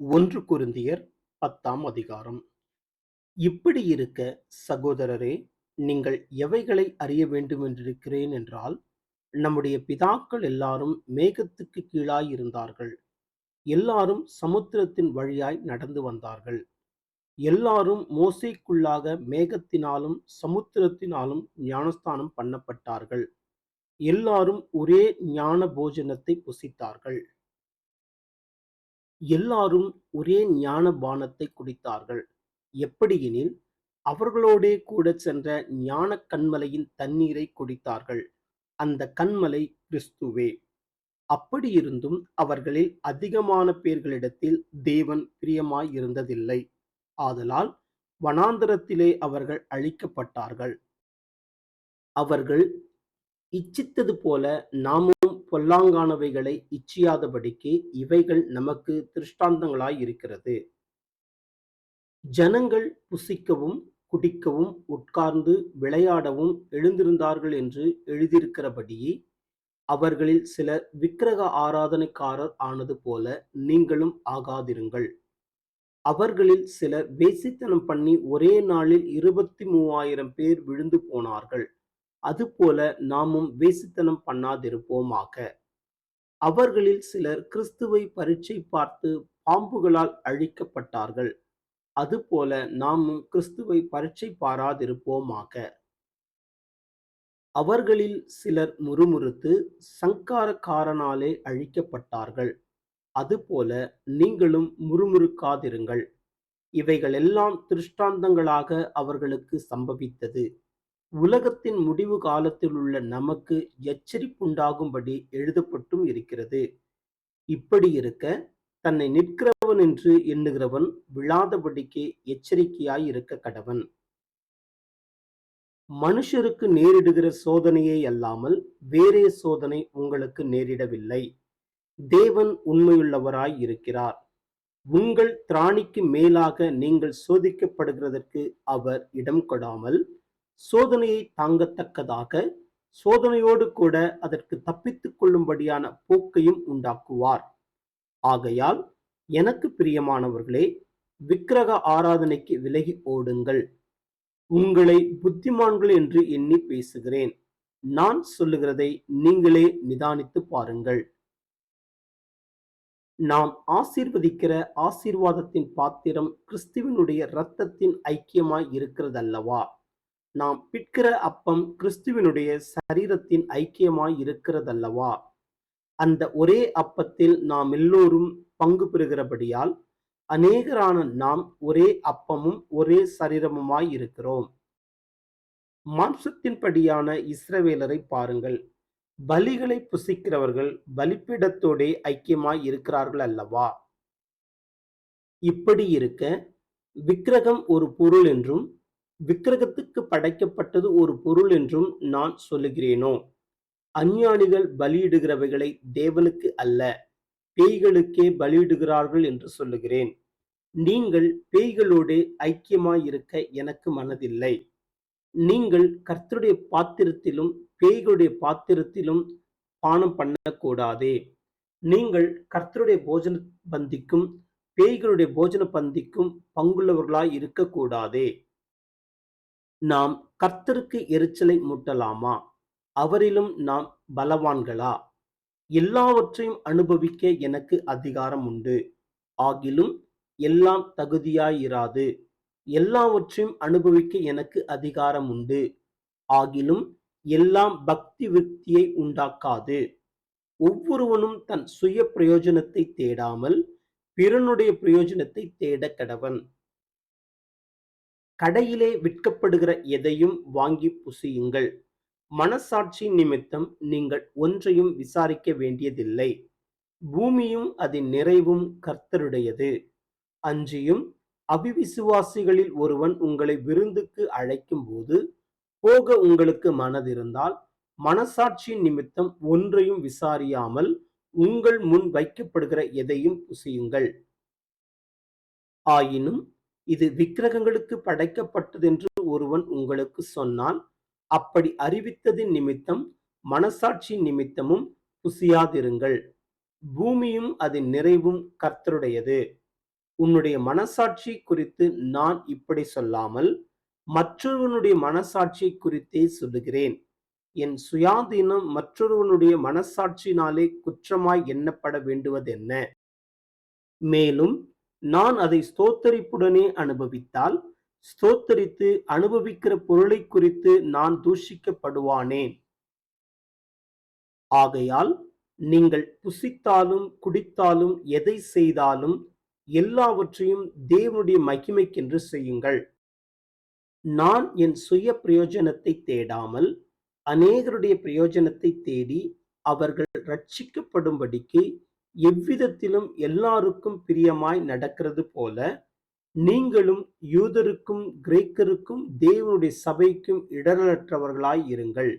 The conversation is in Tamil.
ஒன்று குருந்தியர் பத்தாம் அதிகாரம். இப்படி இருக்க சகோதரரே நீங்கள் எவைகளை அறிய வேண்டுமென்றிருக்கிறேன் என்றால் நம்முடைய பிதாக்கள் எல்லாரும் மேகத்துக்கு கீழாய் இருந்தார்கள் எல்லாரும் சமுத்திரத்தின் வழியாய் நடந்து வந்தார்கள். எல்லாரும் மோசைக்குள்ளாக மேகத்தினாலும் சமுத்திரத்தினாலும் ஞானஸ்தானம் பண்ணப்பட்டார்கள். எல்லாரும் ஒரே ஞான போஜனத்தை புசித்தார்கள். எல்லாரும் ஒரே ஞான பானத்தை குடித்தார்கள். எப்படியெனில் அவர்களோடே கூட சென்ற ஞான கண்மலையின் தண்ணீரை குடித்தார்கள். அந்த கண்மலை கிறிஸ்துவே. அப்படியிருந்தும் அவர்களில் அதிகமான பேர்களிடத்தில் தேவன் பிரியமாய் இருந்ததில்லை ஆதலால் வனாந்தரத்திலே அவர்கள் அழிக்கப்பட்டார்கள். அவர்கள் இச்சித்தது போல நாமும் பொல்லாங்கானவைகளை இச்சியாதபடிக்கு இவைகள் நமக்கு திருஷ்டாந்தங்களாய் இருக்கிறது. ஜனங்கள் புசிக்கவும் குடிக்கவும் உட்கார்ந்து விளையாடவும் எழுந்திருந்தார்கள் என்று எழுதியிருக்கிறபடியே அவர்களில் சிலர் விக்கிரக ஆராதனைக்காரர் ஆனது போல நீங்களும் ஆகாதிருங்கள். அவர்களில் சிலர் வேசித்தனம் பண்ணி ஒரே நாளில் இருபத்தி மூவாயிரம் பேர் விழுந்து போனார்கள். அதுபோல நாமும் வேசித்தனம் பண்ணாதிருப்போமாக. அவர்களில் சிலர் கிறிஸ்துவை பரீட்சை பார்த்து பாம்புகளால் அழிக்கப்பட்டார்கள். அதுபோல நாமும் கிறிஸ்துவை பரீட்சை பாராதிருப்போமாக. அவர்களில் சிலர் முறுமுறுத்து சங்காரக்காரனாலே அழிக்கப்பட்டார்கள். அதுபோல நீங்களும் முறுமுறுக்காதிருங்கள். இவைகளெல்லாம் திருஷ்டாந்தங்களாக அவர்களுக்கு சம்பவித்தது. உலகத்தின் முடிவு காலத்தில் உள்ள நமக்கு எச்சரிப்புண்டாகும்படி எழுதப்பட்டும் இருக்கிறது. இப்படி இருக்க தன்னை நிற்கிறவன் என்று எண்ணுகிறவன் விழாதபடிக்கு எச்சரிக்கையாய் இருக்க கடவன். மனுஷருக்கு நேரிடுகிற சோதனையே அல்லாமல் வேறே சோதனை உங்களுக்கு நேரிடவில்லை. தேவன் உண்மையுள்ளவராய் இருக்கிறார். உங்கள் திராணிக்கு மேலாக நீங்கள் சோதிக்கப்படுகிறதற்கு அவர் இடம் கொடாமல் சோதனையை தாங்கத்தக்கதாக சோதனையோடு கூட அதற்கு தப்பித்துக் கொள்ளும்படியான போக்கையும் உண்டாக்குவார். ஆகையால் எனக்கு பிரியமானவர்களே விக்கிரக ஆராதனைக்கு விலகி ஓடுங்கள். உங்களை புத்திமான்கள் என்று எண்ணி பேசுகிறேன். நான் சொல்லுகிறதை நீங்களே நிதானித்து பாருங்கள். நாம் ஆசீர்வதிக்கிற ஆசீர்வாதத்தின் பாத்திரம் கிறிஸ்துவனுடைய இரத்தத்தின் ஐக்கியமாய் இருக்கிறதல்லவா? நாம் பிற்கிற அப்பம் கிறிஸ்துவனுடைய சரீரத்தின் ஐக்கியமாய் இருக்கிறதல்லவா? அந்த ஒரே அப்பத்தில் நாம் எல்லோரும் பங்கு பெறுகிறபடியால் அநேகரான நாம் ஒரே அப்பமும் ஒரே சரீரமுமாய் இருக்கிறோம். மாம்சத்தின்படியான இஸ்ரவேலரை பாருங்கள். பலிகளை புசிக்கிறவர்கள் பலிப்பிடத்தோடே ஐக்கியமாய் இருக்கிறார்கள் அல்லவா? இப்படி இருக்க விக்கிரகம் ஒரு பொருள் என்றும் விக்கிரகத்துக்கு படைக்கப்பட்டது ஒரு பொருள் என்றும் நான் சொல்லுகிறேனோ? அஞ்ஞானிகள் பலியிடுகிறவைகளை தேவனுக்கு அல்ல பேய்களுக்கே பலியிடுகிறார்கள் என்று சொல்லுகிறேன். நீங்கள் பேய்களோடு ஐக்கியமாயிருக்க எனக்கு மனதில்லை. நீங்கள் கர்த்தருடைய பாத்திரத்திலும் பேய்களுடைய பாத்திரத்திலும் பானம் பண்ணக்கூடாதே. நீங்கள் கர்த்தருடைய போஜன பந்திக்கும் பேய்களுடைய போஜன பந்திக்கும் பங்குள்ளவர்களாய் இருக்கக்கூடாதே நாம் கர்த்தருக்கு எரிச்சலை மூட்டலாமா? அவரிலும் நாம் பலவான்களா? எல்லாவற்றையும் அனுபவிக்க எனக்கு அதிகாரம் உண்டு. ஆகிலும் எல்லாம் தகுதியாயிராது. எல்லாவற்றையும் அனுபவிக்க எனக்கு அதிகாரம் உண்டு. ஆகிலும் எல்லாம் பக்தி விருத்தியை உண்டாக்காது. ஒவ்வொருவனும் தன் சுய பிரயோஜனத்தை தேடாமல் பிறனுடைய பிரயோஜனத்தை தேட கடவன். கடையிலே விற்கப்படுகிற எதையும் வாங்கி புசியுங்கள். மனசாட்சி நிமித்தம் நீங்கள் ஒன்றையும் விசாரிக்க வேண்டியதில்லை. பூமியும் அதன் நிறைவும் கர்த்தருடையது. அஞ்சியும் அபிவிசுவாசிகளில் ஒருவன் உங்களை விருந்துக்கு அழைக்கும் போது போக உங்களுக்கு மனதிருந்தால் மனசாட்சி நிமித்தம் ஒன்றையும் விசாரியாமல் உங்கள் முன் வைக்கப்படுகிற எதையும் புசியுங்கள். ஆயினும் இது விக்கிரகங்களுக்கு படைக்கப்பட்டதென்று ஒருவன் உங்களுக்கு சொன்னால் அப்படி அறிவித்ததின் நிமித்தம் மனசாட்சி நிமித்தமும் புசியாதிருங்கள். பூமியும் அதன் நிறைவும் கர்த்தருடையது. உன்னுடைய மனசாட்சி குறித்து நான் இப்படி சொல்லாமல் மற்றொருவனுடைய மனசாட்சியை குறித்தே சொல்லுகிறேன். என் சுயாதீனம் மற்றொருவனுடைய மனசாட்சியினாலே குற்றமாய் எண்ணப்பட வேண்டுவதென்ன? மேலும் நான் அதை ஸ்தோத்தரிப்புடனே அனுபவித்தால் ஸ்தோத்தரித்து அனுபவிக்கிற பொருளை குறித்து நான் தூஷிக்கப்படுவானேன் ஆகையால் நீங்கள் புசித்தாலும் குடித்தாலும் எதை செய்தாலும் எல்லாவற்றையும் தேவனுடைய மகிமைக்கென்று செய்யுங்கள். நான் என் சுய பிரயோஜனத்தை தேடாமல் அநேகருடைய பிரயோஜனத்தை தேடி அவர்கள் ரட்சிக்கப்படும்படிக்கு எவ்விதத்திலும் எல்லாருக்கும் பிரியமாய் நடக்கிறது போல நீங்களும் யூதருக்கும் கிரேக்கருக்கும் தேவனுடைய சபைக்கும் இடரலற்றவர்களாய் இருங்கள்.